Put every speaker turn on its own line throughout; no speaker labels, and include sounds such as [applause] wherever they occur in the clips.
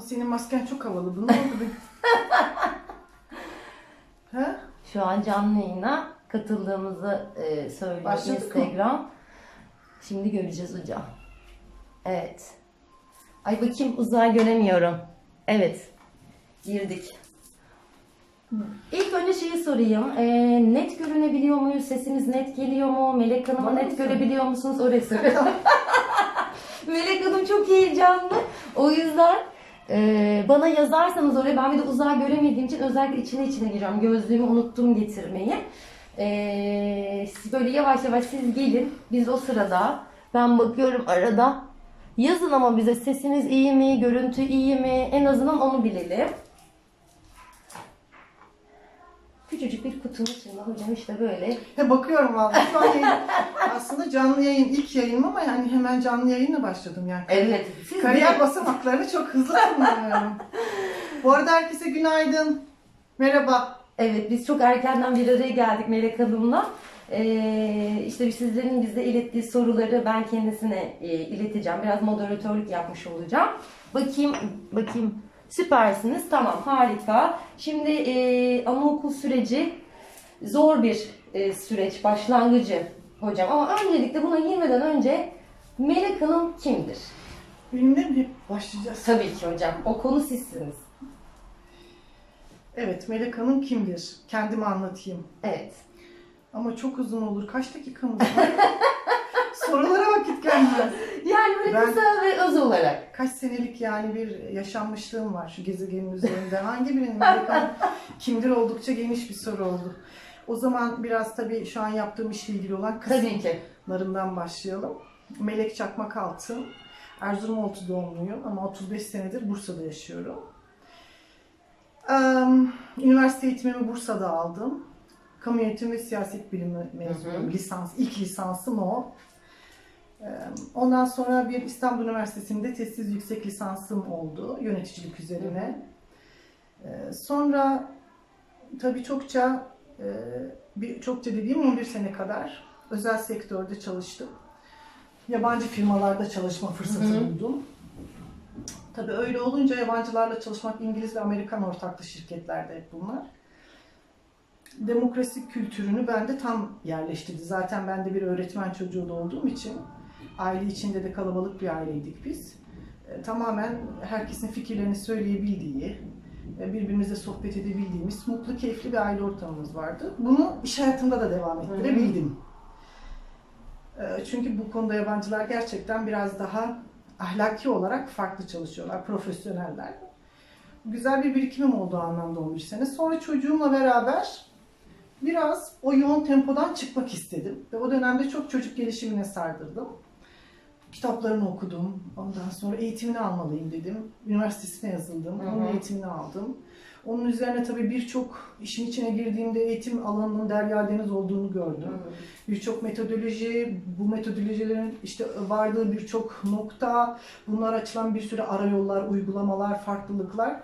Ama senin masken çok havalı. Bu ne oldu? [laughs] ha?
Şu an canlı yayına katıldığımızı e, söylüyor
Başladık mı?
Instagram. Şimdi göreceğiz hocam. Evet. Ay bakayım uzay göremiyorum. Evet. Girdik. İlk önce şeyi sorayım. E, net görünebiliyor muyuz? Sesimiz net geliyor mu? Melek Hanım'ı net
mısın?
görebiliyor musunuz? Soruyorum. [laughs] Melek Hanım çok heyecanlı. O yüzden e, bana yazarsanız oraya ben bir de uzay göremediğim için özellikle içine içine giriyorum. Gözlüğümü unuttum getirmeyi. E, siz böyle yavaş yavaş siz gelin. Biz o sırada ben bakıyorum arada. Yazın ama bize sesiniz iyi mi, görüntü iyi mi? En azından onu bilelim. Küçücük bir kutunun içinde hocam işte böyle.
He bakıyorum vallahi. Şu an yayın, aslında canlı yayın ilk yayınım ama yani hemen canlı yayınla başladım yani.
Evet. Siz
Kariyer
de-
basamaklarını çok hızlı tırmanıyorum. Bu arada herkese günaydın. Merhaba.
Evet biz çok erkenden bir araya geldik Melek Hanım'la. Ee, işte sizlerin bize ilettiği soruları ben kendisine e, ileteceğim. Biraz moderatörlük yapmış olacağım. Bakayım, bakayım. Süpersiniz. Tamam, harika. Şimdi e, anaokul süreci zor bir e, süreç, başlangıcı hocam. Ama öncelikle buna girmeden önce Melek Hanım kimdir?
Benimle mi başlayacağız?
Tabii ki hocam. O konu sizsiniz.
Evet, Melek Hanım kimdir? Kendimi anlatayım.
Evet.
Ama çok uzun olur. Kaç dakikamız var? [laughs] Sorulara vakit gelmez.
Yani böyle
Ben-
kısa ve öz olarak.
Kaç senelik yani bir yaşanmışlığım var şu gezegenin üzerinde. Hangi birinin Hanım kimdir oldukça geniş bir soru oldu. O zaman biraz tabii şu an yaptığım işle ilgili olan kısımlarından başlayalım. Melek Çakmak Altın. Erzurum Oltu doğumluyum ama 35 senedir Bursa'da yaşıyorum. Üniversite eğitimimi Bursa'da aldım. Kamu yönetimi ve siyaset bilimi mezunuyum. Lisans, ilk lisansım o. Eee, Ondan sonra bir İstanbul Üniversitesi'nde testsiz yüksek lisansım oldu yöneticilik üzerine. Eee, Sonra tabii çokça eee, bir çokça dediğim 11 sene kadar özel sektörde çalıştım. Yabancı firmalarda çalışma fırsatı buldum. Tabii öyle olunca yabancılarla çalışmak İngiliz ve Amerikan ortaklı şirketlerde hep bunlar. Demokrasi kültürünü bende tam yerleştirdi. Zaten ben de bir öğretmen çocuğu da olduğum için aile içinde de kalabalık bir aileydik biz. E, tamamen herkesin fikirlerini söyleyebildiği, e, birbirimizle sohbet edebildiğimiz mutlu, keyifli bir aile ortamımız vardı. Bunu iş hayatımda da devam ettirebildim. E, Çünkü bu konuda yabancılar gerçekten biraz daha ahlaki olarak farklı çalışıyorlar, profesyoneller. Güzel bir birikimim oldu anlamda 11 sene. Sonra çocuğumla beraber biraz o yoğun tempodan çıkmak istedim. Ve o dönemde çok çocuk gelişimine sardırdım. Kitaplarını okudum. Ondan sonra eğitimini almalıyım dedim. Üniversitesine yazıldım.
Hı hı.
Onun eğitimini aldım. Onun üzerine tabii birçok işin içine girdiğimde eğitim alanının derya deniz olduğunu gördüm birçok metodoloji, bu metodolojilerin işte vardığı birçok nokta, bunlar açılan bir sürü arayollar, uygulamalar, farklılıklar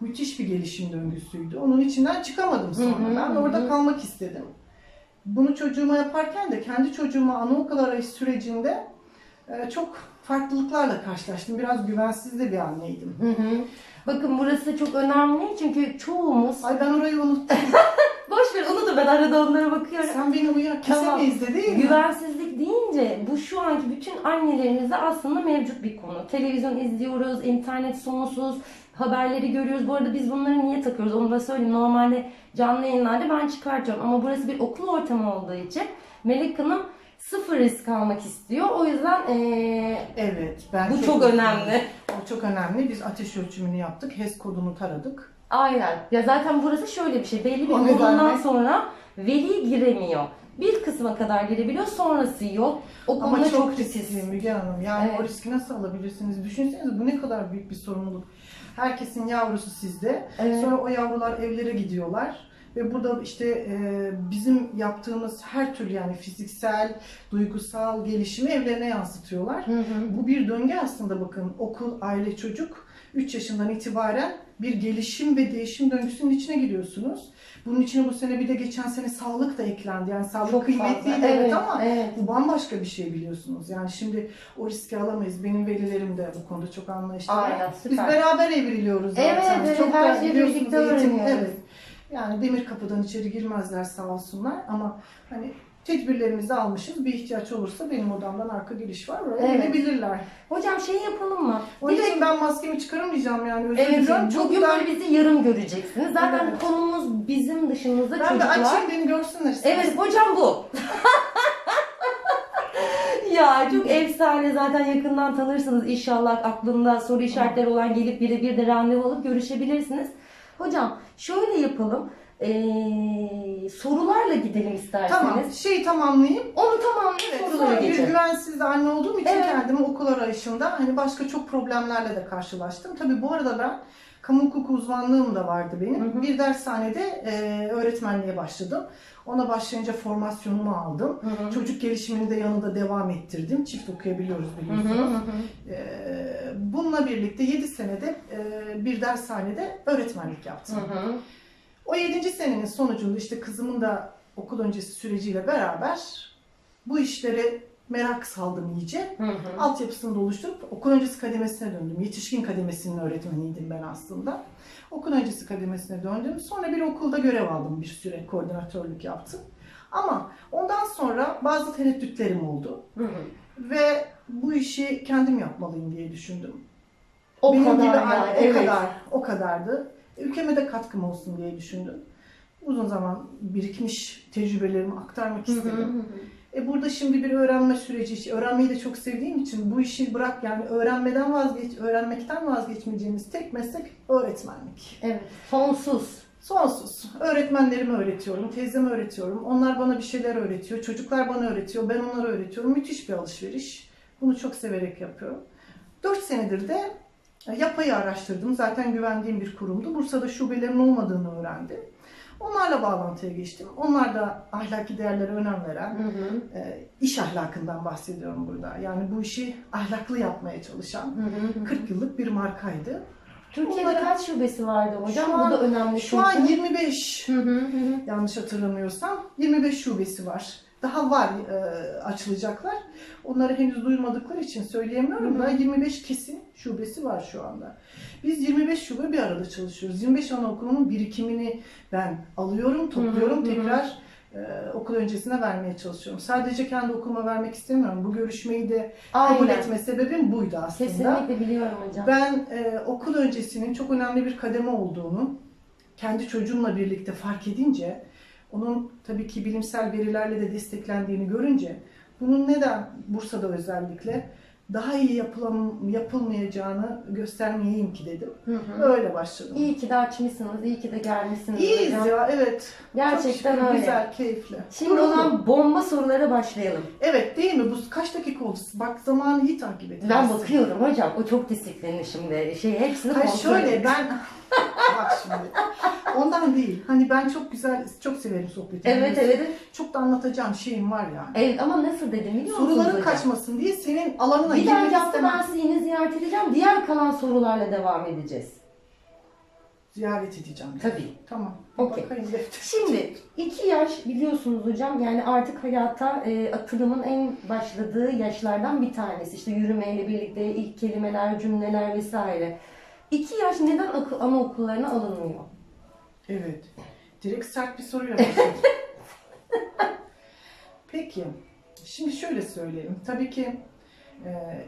müthiş bir gelişim döngüsüydü. Onun içinden çıkamadım sonra.
Hı hı,
ben orada
hı.
kalmak istedim. Bunu çocuğuma yaparken de kendi çocuğuma anaokul arayış sürecinde çok farklılıklarla karşılaştım. Biraz güvensiz de bir anneydim.
Hı hı. Bakın burası çok önemli çünkü çoğumuz
Ay ben orayı unuttum. [laughs]
boş ver onu da ben arada onlara bakıyorum.
Sen beni
Tamam.
kesemeyiz de değil mi?
Güvensizlik deyince bu şu anki bütün annelerimizde aslında mevcut bir konu. Televizyon izliyoruz, internet sonsuz, haberleri görüyoruz. Bu arada biz bunları niye takıyoruz onu da söyleyeyim. Normalde canlı yayınlarda ben çıkartıyorum ama burası bir okul ortamı olduğu için Melek Hanım sıfır risk almak istiyor. O yüzden eee,
Evet. Ben
bu çok önemli.
O çok önemli. Biz ateş ölçümünü yaptık. HES kodunu taradık.
Aynen. Ya zaten burası şöyle bir şey. Belli bir
O
sonra veli giremiyor. Bir kısma kadar girebiliyor, sonrası yok. O
Ama
konuda
çok,
çok
riskli
titiz.
Müge Hanım. Yani
Evet.
o riski nasıl alabilirsiniz? Düşünsenize bu ne kadar büyük bir sorumluluk. Herkesin yavrusu sizde.
Evet.
Sonra o yavrular evlere gidiyorlar. Ve burada işte e, bizim yaptığımız her türlü yani fiziksel, duygusal gelişimi evlerine yansıtıyorlar.
Hı hı.
Bu bir döngü aslında bakın okul, aile, çocuk 3 yaşından itibaren bir gelişim ve değişim döngüsünün içine giriyorsunuz. Bunun içine bu sene bir de geçen sene sağlık da eklendi. Yani sağlık
Çok
kıymetliydi
fazla.
evet, ama
evet.
bu bambaşka bir şey biliyorsunuz. Yani şimdi o riski alamayız. Benim velilerim de bu konuda çok anlayışlı.
Aynen,
Biz
süper.
beraber evriliyoruz zaten.
Evet, evet,
çok
her şeyi birlikte öğreniyoruz.
Evet. Yani demir kapıdan içeri girmezler sağ olsunlar ama hani tedbirlerimizi almışız. Bir ihtiyaç olursa benim odamdan arka giriş var. Oraya
Evet.
girebilirler.
Hocam şey yapalım mı?
Onun
Direkt
için ben maskemi çıkaramayacağım yani özür
Evet,
diliyorum. Çok
bugün
ben,
bizi yarım göreceksiniz. Zaten
Evet.
konumuz bizim dışımızda
ben de
çocuklar.
açayım beni görsünler. istedim.
Evet hocam bu. [laughs] ya çok efsane zaten yakından tanırsınız inşallah aklında soru işaretleri olan gelip birebir de randevu alıp görüşebilirsiniz. Hocam şöyle yapalım. Ee, sorularla gidelim isterseniz.
Tamam şeyi tamamlayayım.
Onu tamamlayıp
Evet,
sorulara
sonra bir
geçelim.
güvensiz anne olduğum için
Evet.
kendimi okul arayışında hani başka çok problemlerle de karşılaştım. Tabii bu arada ben kamu hukuku uzmanlığım da vardı benim.
Hı hı.
Bir dershanede e, öğretmenliğe başladım. Ona başlayınca formasyonumu aldım.
Hı hı.
Çocuk gelişimini de yanında devam ettirdim. Çift okuyabiliyoruz
Hı hı,
biliyorsunuz.
hı hı.
E, bununla birlikte 7 senede e, bir dershanede öğretmenlik yaptım.
Hı hı.
O 7. senenin sonucunda işte kızımın da okul öncesi süreciyle beraber bu işlere merak saldım iyice.
Hı hı.
Altyapısını da oluşturup okul öncesi kademesine döndüm. Yetişkin kademesinin öğretmeniydim ben aslında. Okul öncesi kademesine döndüm. Sonra bir okulda görev aldım bir süre. Koordinatörlük yaptım. Ama ondan sonra bazı tereddütlerim oldu.
Hı hı.
Ve bu işi kendim yapmalıyım diye düşündüm.
O
Benim
kadar
gibi
yani,
o
evet.
kadar, o kadardı. Ülkeme de katkım olsun diye düşündüm. Uzun zaman birikmiş tecrübelerimi aktarmak
Hı hı,
istedim.
hı hı.
E burada şimdi bir öğrenme süreci, öğrenmeyi de çok sevdiğim için bu işi bırak yani öğrenmeden vazgeç, öğrenmekten vazgeçmeyeceğimiz tek meslek öğretmenlik.
Evet. Sonsuz.
Sonsuz. Öğretmenlerime öğretiyorum, teyzeme öğretiyorum. Onlar bana bir şeyler öğretiyor. Çocuklar bana öğretiyor, ben onlara öğretiyorum. Müthiş bir alışveriş. Bunu çok severek yapıyorum. 4 senedir de yapayı araştırdım. Zaten güvendiğim bir kurumdu. Bursa'da şubelerin olmadığını öğrendim. Onlarla bağlantıya geçtim. Onlar da ahlaki değerlere önem veren,
Hı hı.
e, iş ahlakından bahsediyorum burada. Yani bu işi ahlaklı yapmaya çalışan
Hı hı, hı.
40 yıllık bir markaydı.
Türkiye'de
Onlara-
kaç şubesi vardı hocam?
Şu
Bu
an-
da önemli.
Şu an
çünkü.
25
Hı hı, hı hı.
yanlış hatırlamıyorsam 25 şubesi var. Daha var e, açılacaklar. Onları henüz duymadıkları için söyleyemiyorum
Hı hı.
da 25 kesin şubesi var şu anda. Biz 25 şube bir arada çalışıyoruz. 25 anaokulunun birikimini ben alıyorum, topluyorum,
Hı hı,
tekrar e, okul öncesine vermeye çalışıyorum. Sadece kendi okuluma vermek istemiyorum. Bu görüşmeyi de kabul
Aynen.
etme sebebim buydu aslında.
Kesinlikle biliyorum hocam.
Ben e, okul öncesinin çok önemli bir kademe olduğunu kendi çocuğumla birlikte fark edince, onun tabii ki bilimsel verilerle de desteklendiğini görünce, bunun neden Bursa'da özellikle daha iyi yapılam yapılmayacağını göstermeyeyim ki dedim.
Hı hı.
Öyle başladım.
İyi ki de açmışsınız, iyi ki de gelmişsiniz
İyiyiz
hocam.
ya, evet.
Gerçekten
Çok şükür,
öyle.
Güzel, keyifli.
Şimdi o
Gururlu.
zaman bomba sorulara başlayalım.
Evet değil mi? Bu kaç dakika oldu? Bak zamanı iyi takip et.
Ben bakıyorum hocam, o çok disiplinli şimdi. Şey hepsini
Hayır
kontrol
şöyle ben [laughs] bak şimdi ondan değil. Hani ben çok güzel çok severim sohbeti.
Evet evet.
Çok da anlatacağım şeyim var yani.
Evet ama nasıl dedim biliyor musunuz
Soruların
hocam?
kaçmasın diye senin alanına
Bir dahaki hafta ben sizi yine ziyaret edeceğim. Diğer kalan sorularla devam edeceğiz.
Ziyaret edeceğim.
Tabii.
Tamam.
Okey.
Bakayım defter.
Şimdi iki yaş biliyorsunuz hocam yani artık hayata e, atılımın en başladığı yaşlardan bir tanesi. İşte yürümeyle birlikte ilk kelimeler, cümleler vesaire. İki yaş neden akıl anaokullarına alınmıyor?
Evet. Direkt sert bir soruyla [laughs] başladım. Peki. Şimdi şöyle söyleyeyim. Tabii ki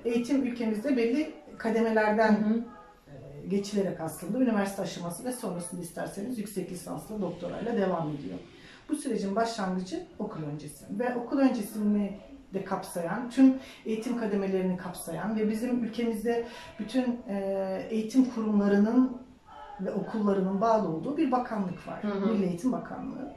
eğitim ülkemizde belli kademelerden
Hı hı.
e, geçilerek aslında üniversite aşaması ve sonrasında isterseniz yüksek lisanslı doktorayla devam ediyor. Bu sürecin başlangıcı okul öncesi ve okul öncesini de kapsayan, tüm eğitim kademelerini kapsayan ve bizim ülkemizde bütün e, eğitim kurumlarının ve okullarının bağlı olduğu bir bakanlık var.
Hı hı.
Milli Eğitim Bakanlığı.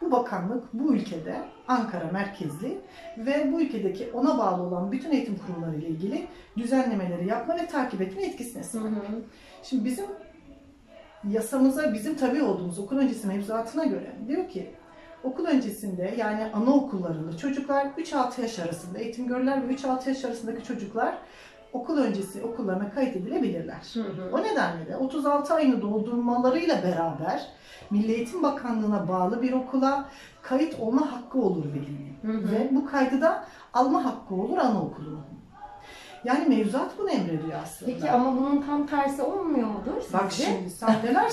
Bu bakanlık bu ülkede Ankara merkezli ve bu ülkedeki ona bağlı olan bütün eğitim kurumları ile ilgili düzenlemeleri yapma ve takip etme etkisine
Hı
sahip.
hı.
Şimdi bizim yasamıza bizim tabi olduğumuz okul öncesi mevzuatına göre diyor ki okul öncesinde yani anaokullarında çocuklar 3-6 yaş arasında eğitim görürler ve 3-6 yaş arasındaki çocuklar okul öncesi okullarına kayıt edilebilirler.
Hı hı.
O nedenle de 36 ayını doldurmalarıyla beraber Milli Eğitim Bakanlığı'na bağlı bir okula kayıt olma hakkı olur velinin. Ve bu kaydı da alma hakkı olur anaokulunun. Yani mevzuat bunu emrediyor aslında.
Peki ama bunun tam tersi olmuyor mudur sizce?
Bak şimdi sen neler [laughs]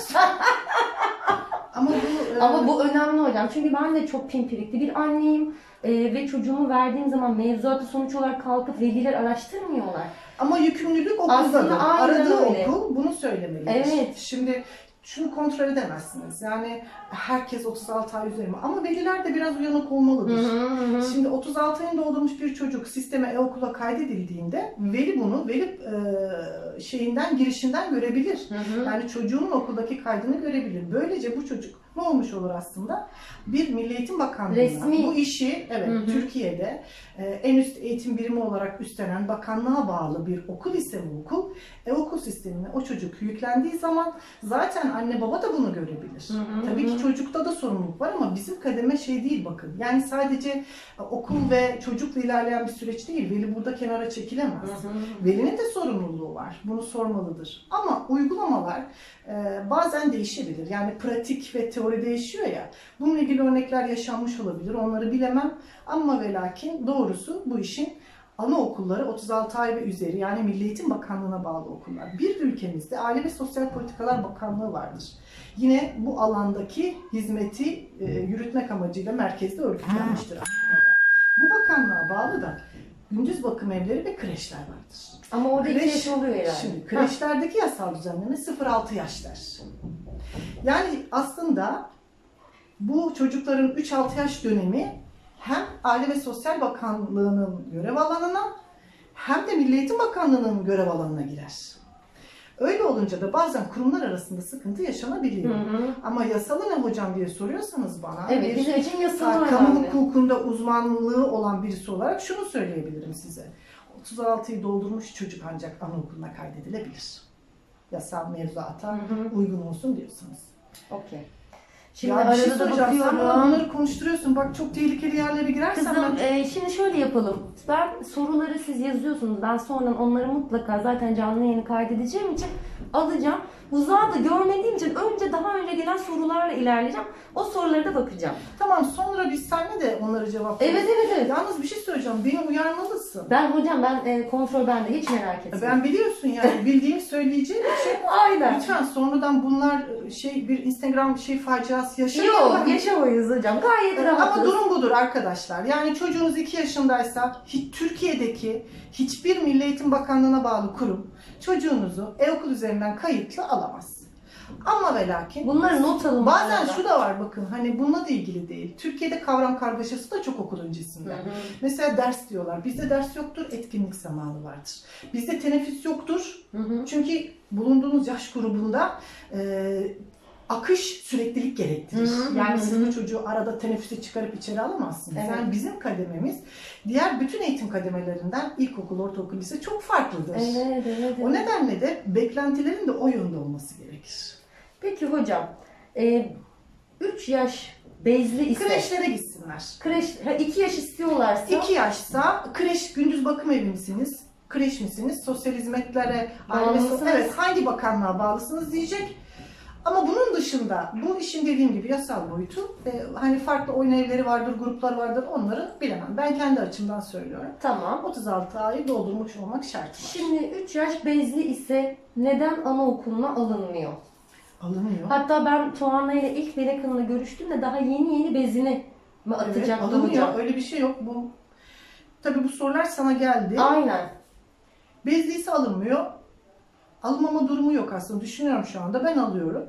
Ama bu, e,
Ama bu önemli hocam. Çünkü ben de çok pimpirikli bir anneyim. Ee, ve çocuğumu verdiğim zaman mevzuatı sonuç olarak kalkıp veliler araştırmıyorlar.
Ama yükümlülük
aynen
Aradığı
öyle.
okul bunu söylemelidir.
Evet.
Şimdi şunu kontrol edemezsiniz. Yani herkes 36 ay üzeri mi? Ama veliler de biraz uyanık olmalıdır. Şimdi 36 ayında doldurmuş bir çocuk sisteme e-okula kaydedildiğinde veli bunu veli e, şeyinden girişinden görebilir. Yani çocuğunun okuldaki kaydını görebilir. Böylece bu çocuk ne olmuş olur aslında? Bir Milli Eğitim Bakanlığı'na
Resmi.
bu işi evet
Hı hı.
Türkiye'de e, en üst eğitim birimi olarak üstlenen bakanlığa bağlı bir okul ise bu okul. E-okul sistemine o çocuk yüklendiği zaman zaten anne baba da bunu görebilir.
Hı hı
Tabii
hı.
ki çocukta da sorumluluk var ama bizim kademe şey değil bakın. Yani sadece e, okul ve çocukla ilerleyen bir süreç değil. Veli burada kenara çekilemez. Velinin de sorumluluğu var. Bunu sormalıdır. Ama uygulamalar e, bazen değişebilir. Yani pratik ve teori değişiyor ya. Bununla ilgili örnekler yaşanmış olabilir. Onları bilemem. Ama ve lakin doğrusu bu işin anaokulları 36 ay ve üzeri yani Milli Eğitim Bakanlığı'na bağlı okullar. Bir de ülkemizde Aile ve Sosyal Politikalar Bakanlığı vardır. Yine bu alandaki hizmeti e, yürütmek amacıyla merkezde örgütlenmiştir. Bu bakanlığa bağlı da gündüz bakım evleri ve kreşler vardır.
Ama orada
Kreş-
yaş oluyor herhalde.
Şimdi kreşlerdeki yasal düzenleme 0-6 yaşlar. Yani aslında bu çocukların 3-6 yaş dönemi hem Aile ve Sosyal Bakanlığı'nın görev alanına hem de Milli Eğitim Bakanlığı'nın görev alanına girer. Öyle olunca da bazen kurumlar arasında sıkıntı
Hı
yaşanabiliyor.
hı.
Ama yasalı ne hocam diye soruyorsanız bana
Evet
bir
bizim için
Ha,
yasalar
kamu hukukunda uzmanlığı olan birisi olarak şunu söyleyebilirim size. 36'yı doldurmuş çocuk ancak anaokuluna kaydedilebilir. Yasal mevzuata
Hı hı.
uygun olsun diyorsanız.
Okey. Şimdi
ya bir
arada
şey
da
soracağım. Sen bana
bakıyorum.
bunları konuşturuyorsun. Bak çok tehlikeli yerlere girersen
Kızım
ben...
e, şimdi şöyle yapalım. Ben soruları siz yazıyorsunuz. Ben sonra onları mutlaka zaten canlı yayını kaydedeceğim için alacağım. Uzağı da görmediğim için önce daha önce gelen sorularla ilerleyeceğim. O sorulara da bakacağım.
Tamam sonra biz seninle de onları cevaplayalım.
Evet evet evet.
Yalnız bir şey söyleyeceğim. Beni uyarmalısın.
Ben hocam ben e, kontrol bende hiç merak etme.
Ben biliyorsun yani [laughs] bildiğimi söyleyeceğim için
Aynen.
lütfen sonradan bunlar şey bir Instagram şey faciası yaşamayalım.
Yok yaşamayız hocam. Gayet
Evet,
rahatız.
Ama durum budur arkadaşlar. Yani çocuğunuz 2 yaşındaysa hiç Türkiye'deki hiçbir Milli Eğitim Bakanlığı'na bağlı kurum çocuğunuzu e-okul üzerinden kayıtlı alamaz. Ama ve lakin
Bunları not alın.
bazen şu da var bakın hani bununla da ilgili değil. Türkiye'de kavram kargaşası da çok okul
Hı
öncesinde.
hı.
Mesela ders diyorlar. Bizde ders yoktur, etkinlik zamanı vardır. Bizde teneffüs yoktur.
Hı hı.
Çünkü bulunduğunuz yaş grubunda e, akış süreklilik gerektirir.
Hı hı,
yani bu çocuğu arada teneffüse çıkarıp içeri alamazsınız.
Evet.
Yani bizim kadememiz diğer bütün eğitim kademelerinden ilkokul, ortaokul, lise çok farklıdır.
Evet, evet, evet.
O nedenle de beklentilerin de o yönde olması gerekir.
Peki hocam, 3 yaş bezli ise
Kreşlere gitsinler.
kreş 2 yaş istiyorlarsa
2 yaşsa kreş gündüz bakım evi misiniz? Kreş misiniz? Sosyal hizmetlere, aile evet hangi bakanlığa bağlısınız diyecek. Ama bunun dışında bu işin dediğim gibi yasal boyutu e, hani farklı oyun evleri vardır, gruplar vardır onları bilemem. Ben kendi açımdan söylüyorum.
tamam.
36 ayı doldurmuş olmak şart var.
Şimdi 3 yaş bezli ise neden anaokuluna alınmıyor?
Alınıyor.
Hatta ben Tuana ile ilk Melek Hanım'la görüştüğümde daha yeni yeni bezini mi
Evet,
atacaktı
alınıyor.
hocam?
Öyle bir şey yok. Bu Tabii bu sorular sana geldi.
Aynen.
Bezliyse alınmıyor. Alınmama durumu yok aslında. Düşünüyorum şu anda. Ben alıyorum.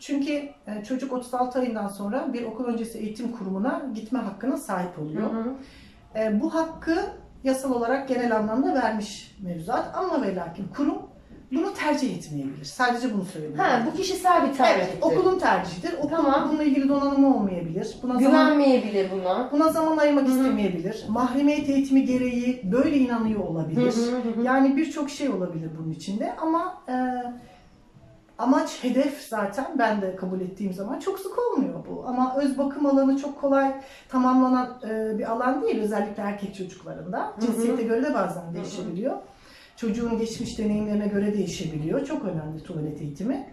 Çünkü e, çocuk 36 ayından sonra bir okul öncesi eğitim kurumuna gitme hakkına sahip
Hı
oluyor.
hı.
E, bu hakkı yasal olarak genel anlamda vermiş mevzuat ama ve lakin kurum bunu tercih etmeyebilir. Sadece bunu söyleyebilirim.
Ha, bu kişisel bir tercihtir.
Evet, okulun tercihidir. Okul
Tamam.
bununla ilgili donanımı olmayabilir. Buna zaman
Güvenmeyebilir buna.
buna zaman ayırmak istemeyebilir. Mahremiyet eğitimi gereği böyle inanıyor olabilir.
hı hı hı.
Yani birçok şey olabilir bunun içinde ama e, amaç, hedef zaten ben de kabul ettiğim zaman çok sık olmuyor bu. Ama öz bakım alanı çok kolay tamamlanan e, bir alan değil özellikle erkek çocuklarında. Cinsiyete göre de bazen değişebiliyor. Çocuğun geçmiş deneyimlerine göre değişebiliyor. Çok önemli tuvalet eğitimi.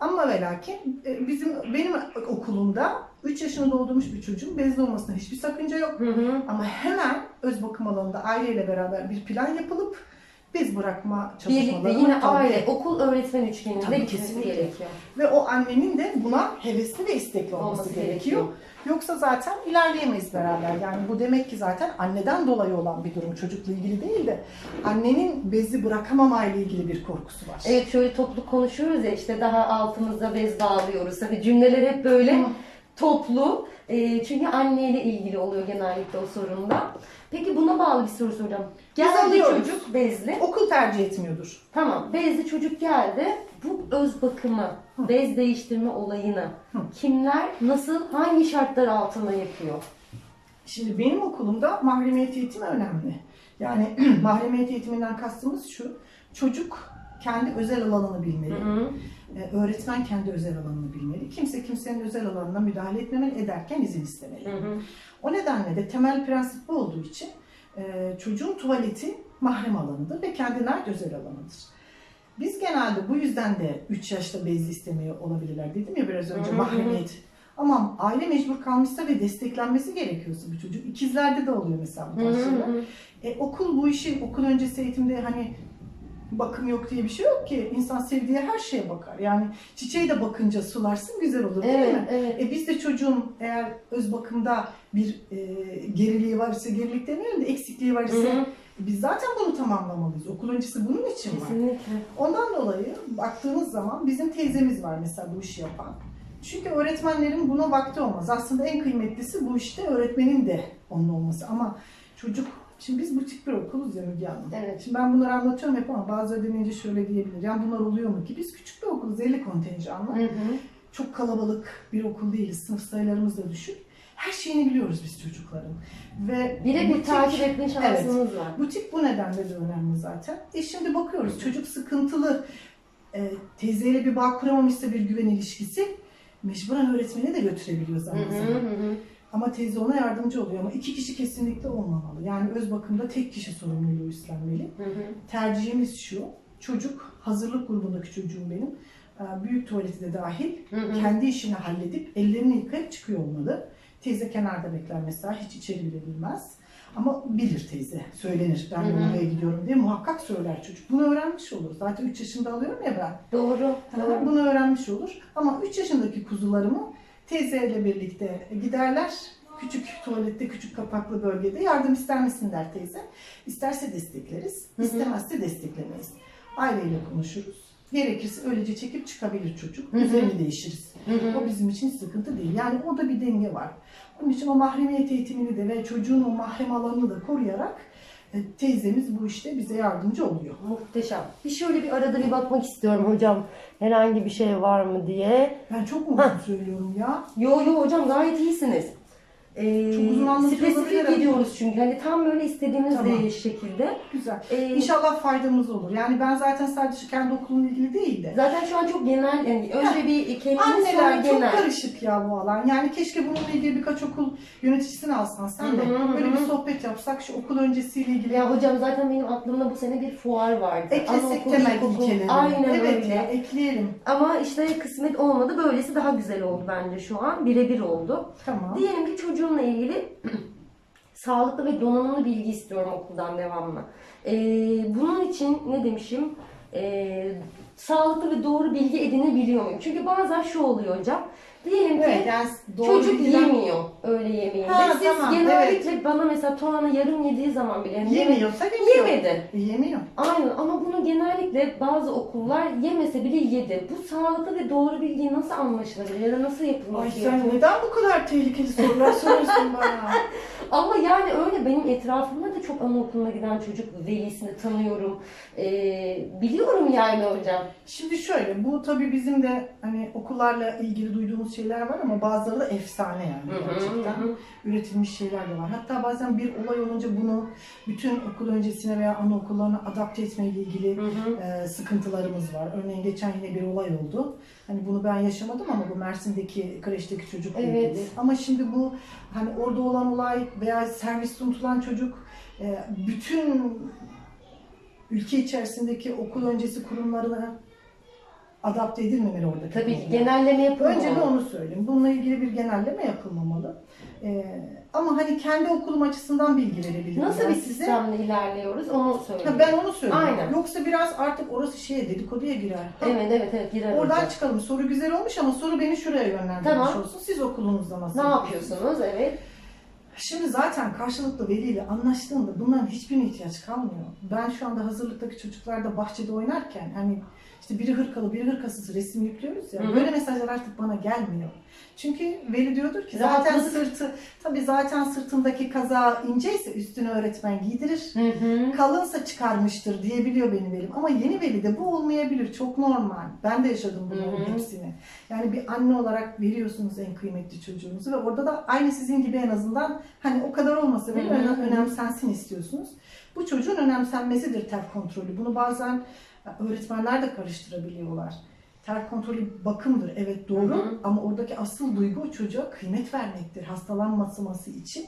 Ama ve lakin e, bizim benim okulumda 3 yaşında doldurmuş bir çocuğun bezli olmasına hiçbir sakınca yok.
Hı hı.
Ama hemen öz bakım alanında aileyle beraber bir plan yapılıp bez bırakma çalışmaları
Birlikte yine
tabii.
aile, okul, öğretmen üçgeninde gitmesi
kesinlikle.
gerekiyor.
Ve o annenin de buna hevesli ve istekli olması,
Olması
gerekiyor.
gerekiyor.
Yoksa zaten ilerleyemeyiz beraber. Yani bu demek ki zaten anneden dolayı olan bir durum. Çocukla ilgili değil de annenin bezi bırakamama ile ilgili bir korkusu var.
Evet şöyle toplu konuşuyoruz ya işte daha altımızda bez bağlıyoruz. Tabii cümleler hep böyle
Hı.
toplu. E, çünkü anneyle ilgili oluyor genellikle o sorunda. Peki buna bağlı bir soru soracağım. Geldi
alıyoruz.
çocuk bezli.
Okul tercih etmiyordur.
Tamam bezli çocuk geldi. Bu öz bakımı,
Hı.
bez değiştirme olayını
Hı.
kimler, nasıl, hangi şartlar altında yapıyor?
Şimdi benim okulumda mahremiyet eğitimi önemli. Yani [clears throat] mahremiyet eğitiminden kastımız şu. Çocuk kendi özel alanını bilmeli.
Hı hı.
Ee, öğretmen kendi özel alanını bilmeli. Kimse kimsenin özel alanına müdahale etmemeli, ederken izin istemeli.
Hı hı.
O nedenle de temel prensip bu olduğu için e, çocuğun tuvaleti mahrem alanıdır ve kendine ait özel alanıdır. Biz genelde bu yüzden de 3 yaşta bezli istemiyor olabilirler. Dedim ya biraz önce
Hı hı hı.
mahremiyet. Ama aile mecbur kalmışsa ve desteklenmesi gerekiyorsa bu çocuk. İkizlerde de oluyor mesela bu
hı.
E, okul bu işi, okul öncesi eğitimde hani bakım yok diye bir şey yok ki. İnsan sevdiği her şeye bakar. Yani çiçeği de bakınca sularsın güzel olur değil
Evet,
mi?
evet.
E biz de çocuğun eğer öz bakımda bir e, geriliği varsa, gerilik demeyelim de eksikliği varsa
Hı hı.
biz zaten bunu tamamlamalıyız. Okul öncesi bunun için var.
Kesinlikle.
Ondan dolayı baktığımız zaman bizim teyzemiz var mesela bu işi yapan. Çünkü öğretmenlerin buna vakti olmaz. Aslında en kıymetlisi bu işte öğretmenin de onun olması. Ama çocuk, şimdi biz butik bir okuluz ya Müge Hanım.
Evet.
Şimdi ben bunları anlatıyorum hep ama bazıları dinleyince şöyle diyebilir. Yani bunlar oluyor mu ki? Biz küçük bir okuluz, 50 kontenjanlı.
Hı hı.
Çok kalabalık bir okul değiliz. Sınıf sayılarımız da düşük. Her şeyini biliyoruz biz çocukların. Ve
Birebir
butik-
takip etme şansınız var.
Butik bu nedenle de önemli zaten. E şimdi bakıyoruz çocuk sıkıntılı. E, teyzeyle bir bağ kuramamışsa bir güven ilişkisi mecburen öğretmeni de götürebiliyor
Hı
zaman
hı
zaman.
hı hı.
Ama teyze ona yardımcı oluyor ama iki kişi kesinlikle olmamalı. Yani öz bakımda tek kişi sorumluluğu üstlenmeli.
Hı hı.
Tercihimiz şu. Çocuk hazırlık grubundaki çocuğum benim. e, Büyük tuvaleti de dahil
Hı hı.
kendi işini halledip ellerini yıkayıp çıkıyor olmalı. Teyze kenarda bekler mesela hiç içeri bile girmez. Ama bilir teyze, söylenir. Ben
Hı hı.
oraya gidiyorum diye muhakkak söyler çocuk. Bunu öğrenmiş olur. Zaten 3 yaşında alıyorum ya ben.
Doğru.
Hı,
Doğru.
Bunu öğrenmiş olur. Ama 3 yaşındaki kuzularımı teyzeyle birlikte giderler. Küçük tuvalette, küçük kapaklı bölgede yardım ister misin der teyze. İsterse destekleriz, istemezse desteklemeyiz. Aileyle konuşuruz. Gerekirse öylece çekip çıkabilir çocuk. Üzerini değişiriz. O bizim için sıkıntı değil. Yani o da bir denge var. Onun için o mahremiyet eğitimini de ve çocuğun o mahrem alanını da koruyarak teyzemiz bu işte bize yardımcı oluyor.
Muhteşem. Bir şöyle bir arada bir bakmak istiyorum hocam. Herhangi bir şey var mı diye.
Ben çok mu söylüyorum ya?
Yo yo hocam gayet iyisiniz. Ee,
Çok uzun anlatıyor
Spesifik
olabilirim.
gidiyoruz çünkü. Hani tam böyle istediğimiz
Tamam.
bir şekilde.
Güzel.
Ee,
İnşallah faydamız olur. Yani ben zaten sadece kendi okulumla ilgili değil de.
Zaten şu an çok genel, yani önce bir kendimiz sonra
Anneler çok
genel.
karışık ya bu alan. Yani keşke bununla ilgili birkaç okul yöneticisini alsan sen de.
Hı hı hı.
Böyle bir sohbet yapsak şu okul öncesiyle ilgili.
Ya hocam zaten benim aklımda bu sene bir fuar vardı.
Eklesek
Anaokul,
temel
ilkokul.
ilkeleri.
Aynen
evet
öyle.
ya ekleyelim.
Ama işte kısmet olmadı. Böylesi daha güzel oldu bence şu an. Birebir oldu.
Tamam.
Diyelim ki çocuğumla ilgili [clears throat] sağlıklı ve donanımlı bilgi istiyorum okuldan devamlı. Ee, bunun için ne demişim? Ee, sağlıklı ve doğru bilgi edinebiliyor muyum? Çünkü bazen şu oluyor hocam. Diyelim ki
Evet yani doğru
çocuk yemiyor öğle yemeğinde.
Ha,
Siz
tamam,
genellikle bana mesela Tuana yarım yediği zaman bile yani
Yemiyorsa yemiyor.
yemedi.
Yemiyor.
Aynen ama bunu genellikle bazı okullar yemese bile yedi. Bu sağlıklı ve doğru bilgi nasıl anlaşılabilir ya da nasıl yapılması
Ay sen
gerekiyor?
neden bu kadar tehlikeli sorular soruyorsun bana? [laughs]
Ama yani öyle benim etrafımda da çok anaokuluna giden çocuk velisini tanıyorum. Ee, biliyorum yani hocam.
Şimdi şöyle, bu tabii bizim de hani okullarla ilgili duyduğumuz şeyler var ama bazıları da efsane yani gerçekten. Üretilmiş şeyler de var. Hatta bazen bir olay olunca bunu bütün okul öncesine veya anaokullarına adapte etmeyle ilgili
Hı hı.
e, sıkıntılarımız var. Örneğin geçen yine bir olay oldu. Hani bunu ben yaşamadım ama bu Mersin'deki kreşteki çocukla
Evet.
ilgili. Ama şimdi bu hani orada olan olay veya servis unutulan çocuk e, bütün ülke içerisindeki okul öncesi kurumlarına adapte edilmemeli oradaki
Tabii
kurumlar.
genelleme yapılmalı.
Önce bir onu söyleyeyim. Bununla ilgili bir genelleme yapılmamalı. Ee, ama hani kendi okulum açısından bilgi verebilirim.
Nasıl
ben
bir
size.
sistemle ilerliyoruz onu söyleyeyim.
Ha, ben onu söylüyorum.
Aynen.
Yoksa biraz artık orası şeye dedikoduya girer. Ha,
Evet evet evet girer
Oradan
hocam.
çıkalım. Soru güzel olmuş ama soru beni şuraya yönlendirmiş
Tamam.
olsun. Siz okulunuzda nasıl?
Ne yapıyorsunuz? Evet.
Şimdi zaten karşılıklı veliyle anlaştığında bunların hiçbirine ihtiyaç kalmıyor. Ben şu anda hazırlıktaki çocuklarda bahçede oynarken hani işte biri hırkalı biri hırkasız resim yüklüyoruz ya.
Hı hı.
Böyle mesajlar artık bana gelmiyor. Çünkü veli diyordur ki zaten
Rahatladık.
sırtı tabii zaten sırtındaki kaza inceyse üstüne öğretmen giydirir.
Hı hı.
Kalınsa çıkarmıştır diyebiliyor benim velim. Ama yeni veli de bu olmayabilir. Çok normal. Ben de yaşadım bunların
Hı hı.
hepsini. Yani bir anne olarak veriyorsunuz en kıymetli çocuğunuzu ve orada da aynı sizin gibi en azından hani o kadar olmasa bile önemsensin istiyorsunuz. Bu çocuğun önemsenmesidir ter kontrolü. Bunu bazen öğretmenler de karıştırabiliyorlar. Ter kontrolü bakımdır evet doğru
Hı hı.
ama oradaki asıl duygu çocuğa kıymet vermektir. Hastalanmaması için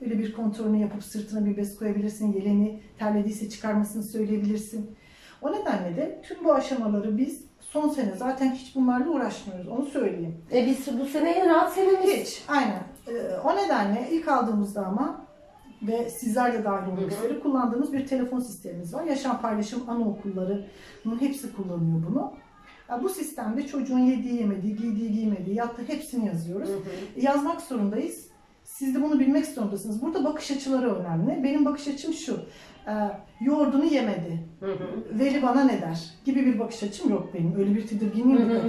böyle bir kontrolünü yapıp sırtına bir bez koyabilirsin. Yeleni terlediyse çıkarmasını söyleyebilirsin. O nedenle de tüm bu aşamaları biz son sene zaten hiç bunlarla uğraşmıyoruz. Onu söyleyeyim.
E biz bu sene en rahat senemiz.
Hiç. Aynen. Ee, o nedenle ilk aldığımızda ama ve sizler de dahil olmak üzere kullandığımız bir telefon sistemimiz var. Yaşam paylaşım anaokullarının hepsi kullanıyor bunu. Ya Bu sistemde çocuğun yediği, yemediği, giydiği, giymediği, yattığı hepsini yazıyoruz.
Hı hı.
Yazmak zorundayız. Siz de bunu bilmek zorundasınız. Burada bakış açıları önemli. Benim bakış açım şu. E, yoğurdunu yemedi.
Hı hı.
Veli bana ne der? Gibi bir bakış açım yok benim. Öyle bir tedirginliğim yok.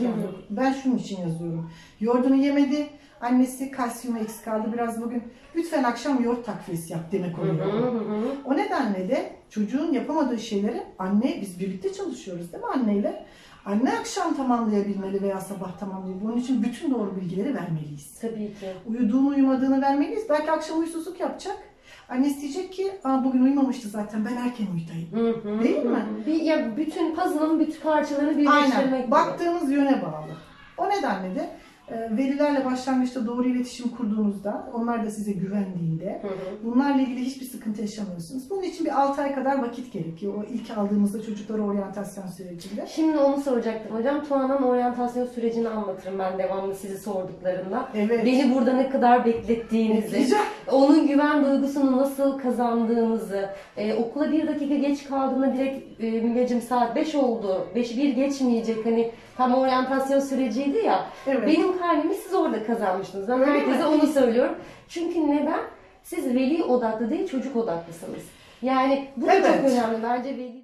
Ben şunun için yazıyorum. Yoğurdunu yemedi. Annesi kalsiyumu eksik kaldı biraz bugün. Lütfen akşam yoğurt takviyesi yap demek
Hı hı
oluyor.
hı hı.
O nedenle de çocuğun yapamadığı şeyleri anne, biz birlikte çalışıyoruz değil mi anneyle? Anne akşam tamamlayabilmeli veya sabah tamamlayabilmeli. Bunun için bütün doğru bilgileri vermeliyiz.
Tabii ki.
Uyuduğunu uyumadığını vermeliyiz. Belki akşam uykusuzluk yapacak. Annesi diyecek ki Aa, bugün uyumamıştı zaten ben erken uyutayım.
Hı hı.
Değil mi?
Bir, ya bütün puzzle'ın bütün parçalarını birleştirmek
Aynen.
gibi.
Baktığımız yöne bağlı. O nedenle de e, velilerle başlangıçta doğru iletişim kurduğunuzda, onlar da size güvendiğinde
Hı hı.
bunlarla ilgili hiçbir sıkıntı yaşamıyorsunuz. Bunun için bir 6 ay kadar vakit gerekiyor. O ilk aldığımızda çocuklara oryantasyon sürecinde.
Şimdi onu soracaktım hocam. Tuana'nın oryantasyon sürecini anlatırım ben devamlı sizi sorduklarında.
Evet.
Beni burada ne kadar beklettiğinizi,
Bekleyeceğim.
onun güven duygusunu nasıl kazandığınızı, e, okula bir dakika geç kaldığında direkt e, Mügeciğim saat 5 oldu, 5 bir geçmeyecek hani tam oryantasyon süreciydi ya.
Evet.
Benim kalbimi siz orada kazanmıştınız. Ben herkese onu söylüyorum. Çünkü neden? Siz veli odaklı değil çocuk odaklısınız. Yani bu da
Evet.
çok önemli. Bence veli